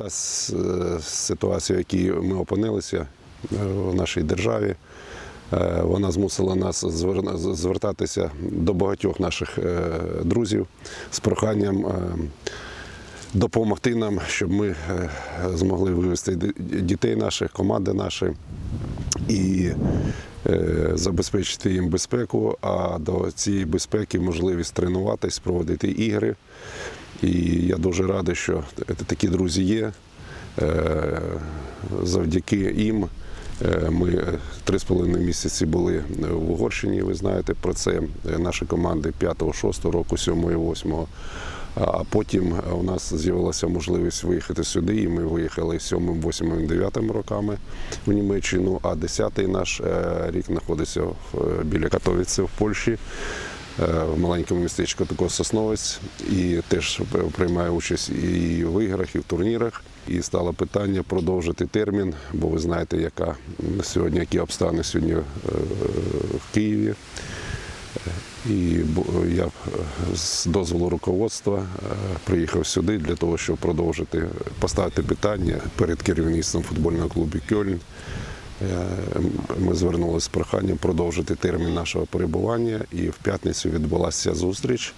Та е, ситуація, в якій ми опинилися е, в нашій державі, е, вона змусила нас звертатися до багатьох наших друзів з проханням допомогти нам, щоб ми змогли вивести дітей наших, команди наші і забезпечити їм безпеку, а до цієї безпеки можливість тренуватись, проводити ігри. І я дуже радий, що такі друзі є. Е, Завдяки їм е, ми три з половиною місяці були в Угорщині. Ви знаєте про це. Е, Наші команди 5-6 року, 7-8. А потім у нас з'явилася можливість виїхати сюди, і ми виїхали 7, 8, 9 роками в Німеччину, а 10-й наш рік знаходиться біля Катовіці в Польщі в маленькому містечку такого Сосновець і теж приймає участь і в іграх, і в турнірах. І стало питання продовжити термін, бо ви знаєте, яка сьогодні, які обставини сьогодні е, в Києві. І я е, з дозволу руководства е, приїхав сюди для того, щоб продовжити поставити питання перед керівництвом футбольного клубу Кьольн. Е, Ми звернулися з проханням продовжити термін нашого перебування, і в п'ятницю відбулася зустріч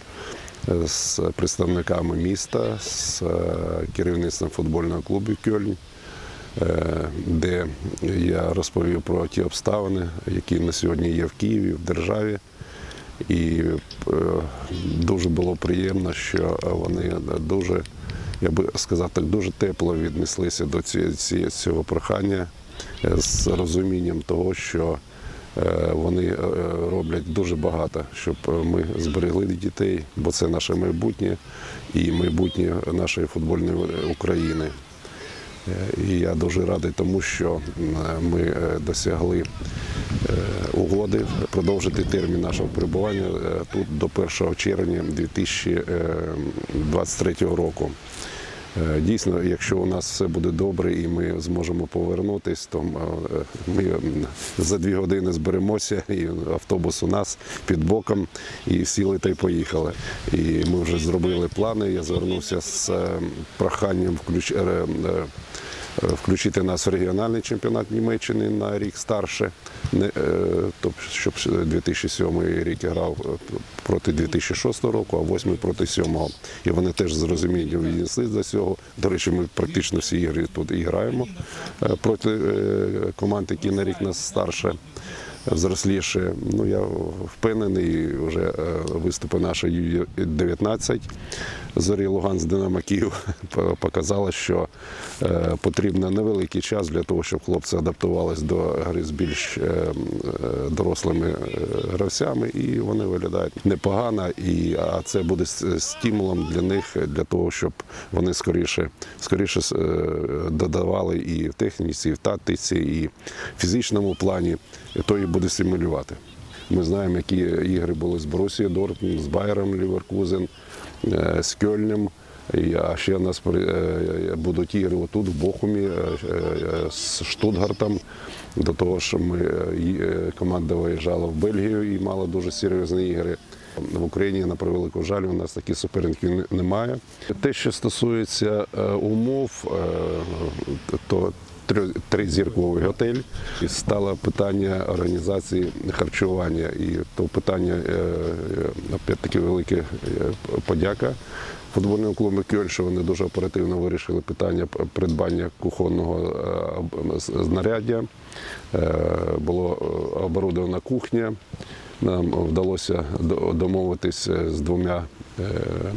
е, з представниками міста, з е, керівництвом футбольного клубу Кьольн, де я розповів про ті обставини, які на сьогодні є в Києві, в державі. І дуже було приємно, що вони дуже, я би сказав так, дуже тепло віднеслися до цього прохання з розумінням того, що е, вони е, роблять дуже багато, щоб ми зберегли дітей, бо це наше майбутнє і майбутнє нашої футбольної України. Е, І я дуже радий тому, що ми досягли угоди продовжити термін нашого перебування тут до 1 червня 2023 року. Е, Дійсно, якщо у нас все буде добре і ми зможемо повернутись, то е, ми за дві години зберемося, і автобус у нас під боком, і сіли та й поїхали. І ми вже зробили плани. Я звернувся з е, проханням включ... е, включити нас в регіональний чемпіонат Німеччини на рік старше, не, тобто, щоб 2007 рік грав е, проти 2006 року, а 8 проти 7. І вони теж з розумінням віднесли до цього. До речі, ми практично всі ігри тут і граємо проти команд, які на рік нас старше. Взросліше, ну я впевнений, вже е, виступи нашої Ю-19 зорі Луганськ Динамо Київ по- показали, що е, потрібно невеликий час для того, щоб хлопці адаптувалися до гри з більш е, дорослими гравцями, і вони виглядають непогано. І а це буде стимулом для них для того, щоб вони скоріше, скоріше додавали і в техніці, і в тактиці, і в фізичному плані, і то і буде стимулювати. Ми знаємо, які ігри були з Борусією Дортмунд, з Байером Ліверкузен, е, з Кьольнем. А ще у нас е, будуть ігри отут, в Бохумі, е, е, з Штутгартом. До того, що ми е, е, команда виїжджала в Бельгію і мала дуже серйозні ігри. В Україні, на превелику жаль, у нас таких суперників немає. Те, що стосується е, умов, е, то тризірковий готель. І стало питання організації харчування. І то питання, е, е, опять-таки, велике е, подяка футбольному клубу Кьоль, що вони дуже оперативно вирішили питання придбання кухонного знаряддя. Було оборудована кухня. Нам вдалося до- домовитись з двома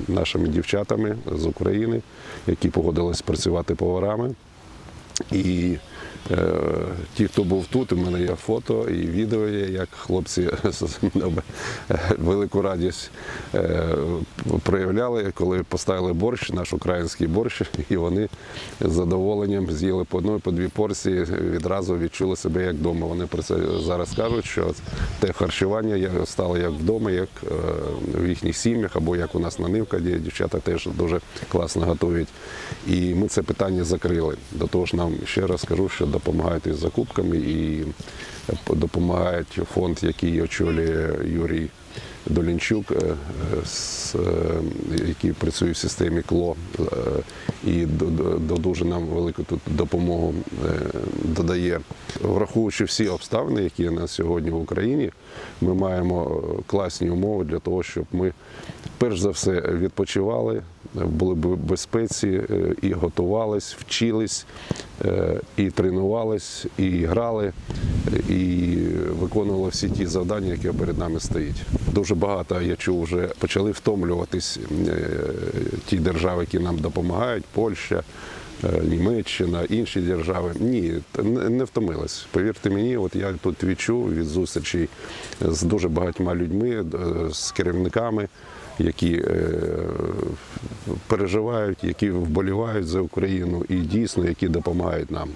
нашими дівчатами з України, які погодились працювати поварами. І ті, хто був тут, у мене є фото і відео є, як хлопці велику радість е, проявляли, коли поставили борщ, наш український борщ, і вони з задоволенням з'їли по одної, по дві порції, відразу відчули себе як вдома. Вони про це зараз кажуть, що те харчування стало як вдома, як е, в їхніх сім'ях, або як у нас на Нивка, де дівчата теж дуже класно готують. І ми це питання закрили. До того ж, нам ще раз кажу, що допомагають із закупками і допомагають фонд, який очолює Юрій Долінчук, е, е, е, який працює в системі КЛО е, і дуже нам велику тут допомогу е, додає. Враховуючи всі обставини, які на сьогодні в Україні, ми маємо е, класні умови для того, щоб ми перш за все відпочивали, були в безпеці е, і готувались, вчились, е, і тренувались, і грали, е, і виконували всі ті завдання, які перед нами стоять. Дуже багато я чув, вже почали втомлюватись е, ті держави, які нам допомагають, Польща. е, Німеччина, інші держави. Ні, не втомилась. Повірте мені, от я тут відчув від зустрічей з дуже багатьма людьми, е, з керівниками, які е, переживають, які вболівають за Україну і дійсно які допомагають нам.